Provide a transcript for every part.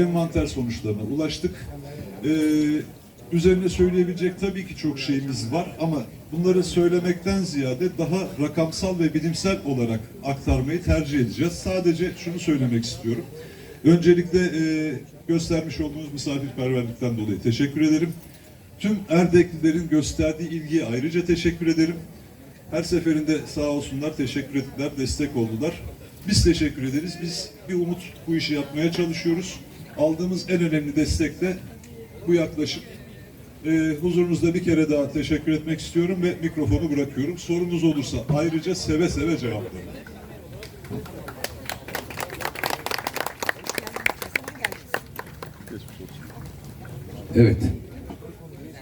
envanter sonuçlarına ulaştık. Ee, üzerine söyleyebilecek tabii ki çok şeyimiz var ama bunları söylemekten ziyade daha rakamsal ve bilimsel olarak aktarmayı tercih edeceğiz. Sadece şunu söylemek istiyorum. Öncelikle e, göstermiş olduğunuz misafirperverlikten dolayı teşekkür ederim. Tüm Erdeklilerin gösterdiği ilgiye ayrıca teşekkür ederim. Her seferinde sağ olsunlar, teşekkür ettiler, destek oldular. Biz teşekkür ederiz. Biz bir umut bu işi yapmaya çalışıyoruz. Aldığımız en önemli destek de bu yaklaşım. Ee, huzurunuzda bir kere daha teşekkür etmek istiyorum ve mikrofonu bırakıyorum. Sorunuz olursa ayrıca seve seve cevaplarım. Evet.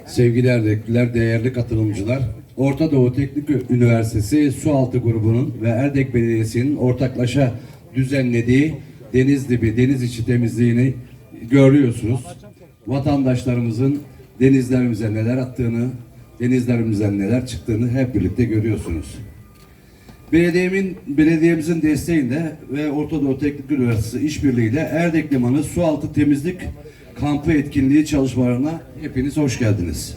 Sevgili Erdekliler, değerli katılımcılar, Orta Doğu Teknik Üniversitesi Sualtı grubunun ve Erdek Belediyesi'nin ortaklaşa düzenlediği deniz dibi, deniz içi temizliğini görüyorsunuz. Vatandaşlarımızın denizlerimize neler attığını, denizlerimizden neler çıktığını hep birlikte görüyorsunuz. Belediyemin, belediyemizin desteğinde ve Orta Doğu Teknik Üniversitesi işbirliğiyle Erdek Limanı Sualtı Temizlik Kampı etkinliği çalışmalarına hepiniz hoş geldiniz.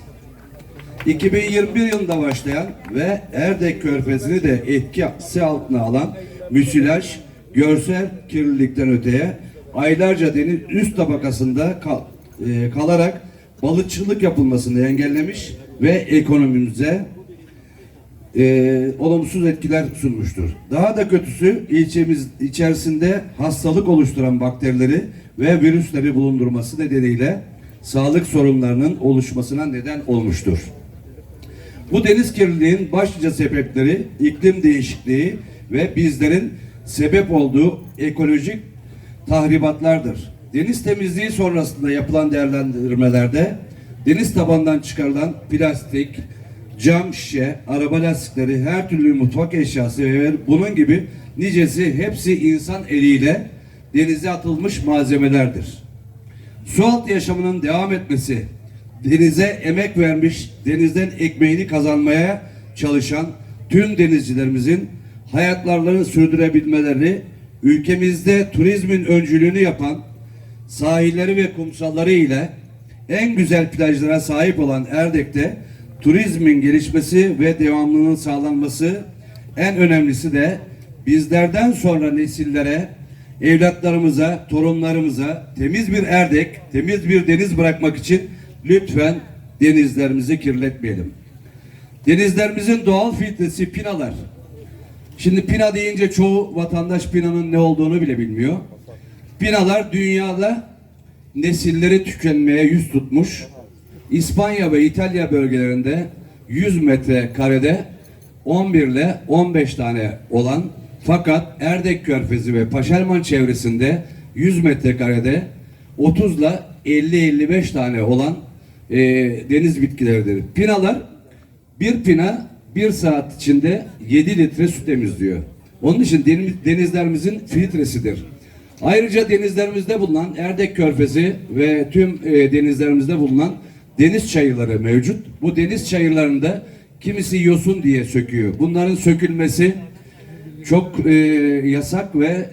2021 yılında başlayan ve Erdek Körfezi'ni de etkisi altına alan müsilaj, görsel kirlilikten öteye aylarca deniz üst tabakasında kal- e, kalarak balıkçılık yapılmasını engellemiş ve ekonomimize e, olumsuz etkiler sunmuştur. Daha da kötüsü ilçemiz içerisinde hastalık oluşturan bakterileri ve virüsleri bulundurması nedeniyle sağlık sorunlarının oluşmasına neden olmuştur. Bu deniz kirliliğinin başlıca sebepleri iklim değişikliği ve bizlerin sebep olduğu ekolojik tahribatlardır. Deniz temizliği sonrasında yapılan değerlendirmelerde deniz tabanından çıkarılan plastik, cam şişe, araba lastikleri, her türlü mutfak eşyası ve bunun gibi nicesi hepsi insan eliyle denize atılmış malzemelerdir. Sualtı yaşamının devam etmesi, denize emek vermiş, denizden ekmeğini kazanmaya çalışan tüm denizcilerimizin hayatlarını sürdürebilmeleri, ülkemizde turizmin öncülüğünü yapan sahilleri ve kumsalları ile en güzel plajlara sahip olan Erdek'te turizmin gelişmesi ve devamlılığının sağlanması en önemlisi de bizlerden sonra nesillere, evlatlarımıza, torunlarımıza temiz bir Erdek, temiz bir deniz bırakmak için lütfen denizlerimizi kirletmeyelim. Denizlerimizin doğal filtresi pinalar. Şimdi pina deyince çoğu vatandaş pinanın ne olduğunu bile bilmiyor. Pinalar dünyada nesilleri tükenmeye yüz tutmuş. İspanya ve İtalya bölgelerinde 100 metre karede 11 ile 15 tane olan fakat Erdek Körfezi ve Paşerman çevresinde 100 metrekarede 30 ile 50-55 tane olan e, deniz bitkileridir. Pinalar bir pina bir saat içinde 7 litre su temizliyor. Onun için deniz, denizlerimizin filtresidir. Ayrıca denizlerimizde bulunan Erdek Körfezi ve tüm e, denizlerimizde bulunan deniz çayırları mevcut. Bu deniz çayırlarında kimisi yosun diye söküyor. Bunların sökülmesi çok e, yasak ve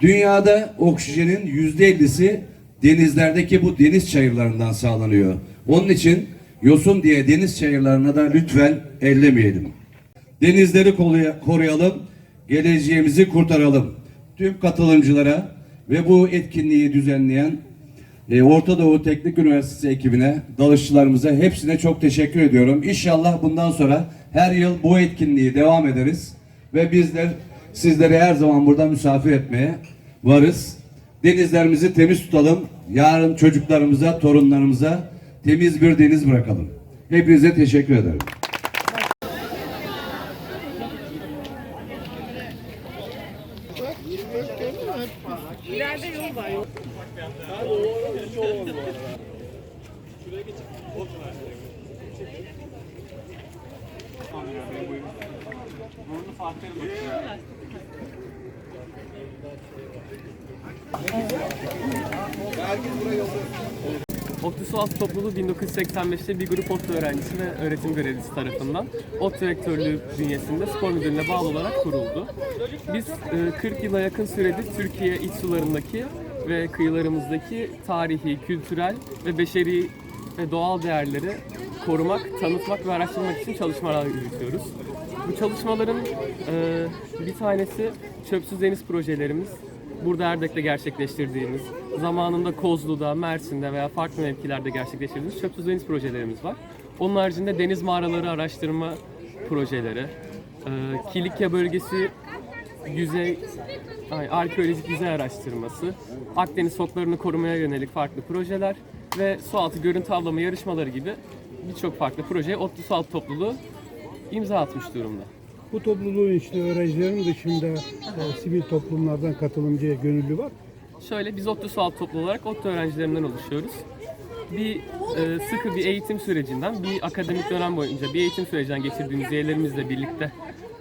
dünyada oksijenin yüzde ellisi denizlerdeki bu deniz çayırlarından sağlanıyor. Onun için yosun diye deniz çayırlarına da lütfen ellemeyelim. Denizleri koruya- koruyalım, geleceğimizi kurtaralım. Tüm katılımcılara ve bu etkinliği düzenleyen e, Orta Doğu Teknik Üniversitesi ekibine, dalışçılarımıza hepsine çok teşekkür ediyorum. İnşallah bundan sonra her yıl bu etkinliği devam ederiz ve bizler sizleri her zaman burada misafir etmeye varız. Denizlerimizi temiz tutalım. Yarın çocuklarımıza, torunlarımıza temiz bir deniz bırakalım. Hepinize teşekkür ederim. İleride yol var. Yol. ODTÜ Sualtı Topluluğu 1985'te bir grup ODTÜ öğrencisi ve öğretim görevlisi tarafından ODTÜ Rektörlüğü bünyesinde spor müdürlüğüne bağlı olarak kuruldu. Biz e, 40 yıla yakın süredir Türkiye iç sularındaki ve kıyılarımızdaki tarihi, kültürel ve beşeri ve doğal değerleri korumak, tanıtmak ve araştırmak için çalışmalar yürütüyoruz. Bu çalışmaların e, bir tanesi çöpsüz deniz projelerimiz. Burada Erdek'te gerçekleştirdiğimiz, zamanında Kozlu'da, Mersin'de veya farklı mevkilerde gerçekleştirdiğimiz çöpsüz deniz projelerimiz var. Onun haricinde deniz mağaraları araştırma projeleri, e, Kilikya bölgesi yüzey ay, arkeolojik yüzey araştırması, Akdeniz foklarını korumaya yönelik farklı projeler ve sualtı görüntü avlama yarışmaları gibi birçok farklı projeye ODTÜ Sualtı Topluluğu imza atmış durumda. Bu topluluğun işte öğrencilerin dışında e, sivil toplumlardan katılımcıya gönüllü var. Şöyle biz ODTÜ Sualtı Topluluğu olarak ODTÜ öğrencilerinden oluşuyoruz. Bir e, sıkı bir eğitim sürecinden, bir akademik dönem boyunca bir eğitim sürecinden geçirdiğimiz üyelerimizle birlikte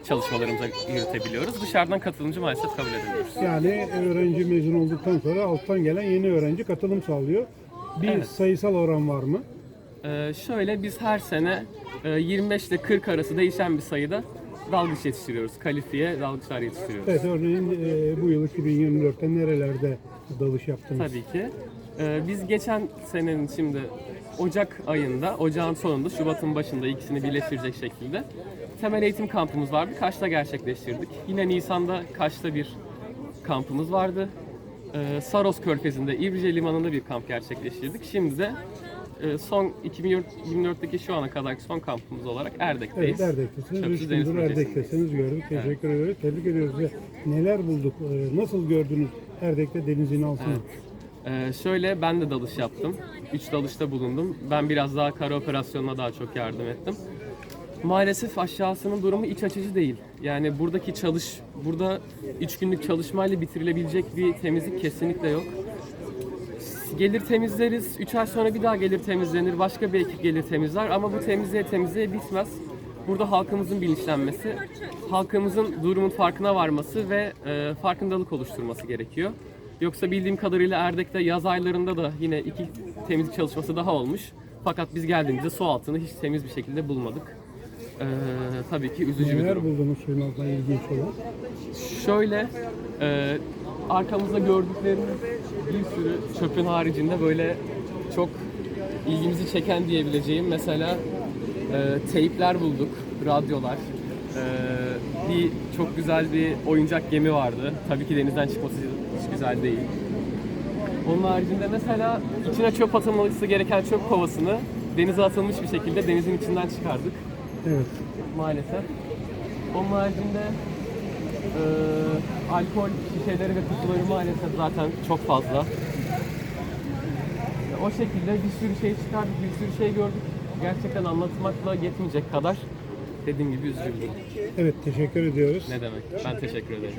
çalışmalarımızı yürütebiliyoruz. Dışarıdan katılımcı maalesef kabul edemiyoruz. Yani öğrenci mezun olduktan sonra alttan gelen yeni öğrenci katılım sağlıyor. Bir Evet. sayısal oran var mı? Ee, şöyle biz her sene e, 25 ile 40 arası değişen bir sayıda dalgıç yetiştiriyoruz. Kalifiye dalgıçlar yetiştiriyoruz. Evet örneğin e, bu yıl 2024'te nerelerde dalış yaptınız? Tabii ki. Ee, biz geçen senenin şimdi Ocak ayında, Ocağın sonunda, Şubat'ın başında ikisini birleştirecek şekilde temel eğitim kampımız vardı. Kaş'ta gerçekleştirdik. Yine Nisan'da Kaş'ta bir kampımız vardı. Ee, Saros Körfezi'nde, İbrice Limanı'nda bir kamp gerçekleştirdik. Şimdi de e, son 2024'teki şu ana kadarki son kampımız olarak Erdek'teyiz. Evet Erdek'tesiniz. Çöpsüz Deniz. Erdek'tesiniz gördük. Teşekkür ediyoruz. Tebrik ediyoruz. Neler bulduk? E, Nasıl gördünüz Erdek'te denizin altını? Ee, şöyle ben de dalış yaptım. Üç dalışta bulundum. Ben biraz daha kara operasyonuna daha çok yardım ettim. Maalesef aşağısının durumu iç açıcı değil. Yani buradaki çalış, burada üç günlük çalışmayla bitirilebilecek bir temizlik kesinlikle yok. Gelir temizleriz, 3 ay sonra bir daha gelir temizlenir, başka bir ekip gelir temizler ama bu temizliğe temizliğe bitmez. Burada halkımızın bilinçlenmesi, halkımızın durumun farkına varması ve e, farkındalık oluşturması gerekiyor. Yoksa bildiğim kadarıyla Erdek'te yaz aylarında da yine iki temizlik çalışması daha olmuş. Fakat biz geldiğimizde su altını hiç temiz bir şekilde bulmadık. E, tabii ki üzücü bir Neler durum. buldunuz suyun altında ilginç olan? Şöyle e, arkamızda gördüklerimiz bir sürü çöpün haricinde böyle çok ilgimizi çeken diyebileceğim mesela e, teypler bulduk, radyolar. E, bir çok güzel bir oyuncak gemi vardı. Tabii ki denizden çıkması hiç güzel değil. Onun haricinde mesela içine çöp atılması gereken çöp kovasını denize atılmış bir şekilde denizin içinden çıkardık Evet. maalesef. Onun haricinde eee alkol şişeleri ve kutuları maalesef zaten çok fazla. O şekilde bir sürü şey çıkardık, bir sürü şey gördük. Gerçekten anlatmakla yetmeyecek kadar dediğim gibi üzücü bir durum. Evet teşekkür ediyoruz. Ne demek? Ben teşekkür ederim.